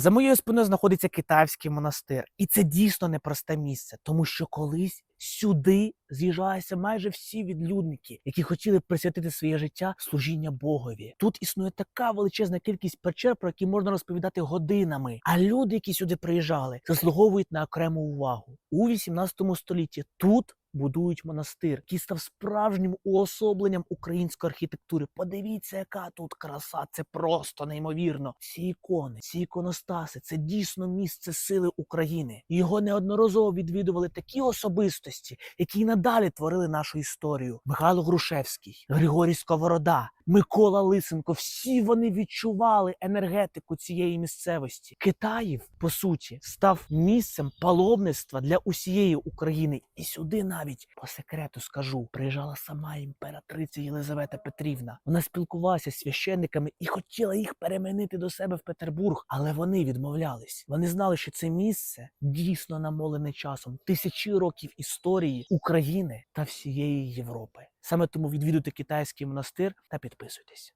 За моєю спиною знаходиться китайський монастир, і це дійсно непросте місце, тому що колись сюди з'їжджалися майже всі відлюдники, які хотіли присвятити своє життя служіння Богові. Тут існує така величезна кількість печер, про які можна розповідати годинами. А люди, які сюди приїжджали, заслуговують на окрему увагу у 18 столітті. Тут будують монастир, який став справжнім уособленням української архітектури. Подивіться, яка тут краса! Це просто неймовірно. Ці ікони, ці іконостаси це дійсно місце сили України. Його неодноразово відвідували такі особистості, які й надалі творили нашу історію. Михайло Грушевський, Григорій Сковорода, Микола Лисенко. Всі вони відчували енергетику цієї місцевості. Китаїв, по суті, став місцем паломництва для усієї України. І сюди навіть по секрету скажу, приїжджала сама імператриця Єлизавета Петрівна. Вона спілкувалася з священниками і хотіла їх переманити до себе в Петербург, але вони відмовлялись. Вони знали, що це місце дійсно намолене часом тисячі років історії України та всієї Європи. Саме тому відвідуйте китайський монастир та підписуйтесь.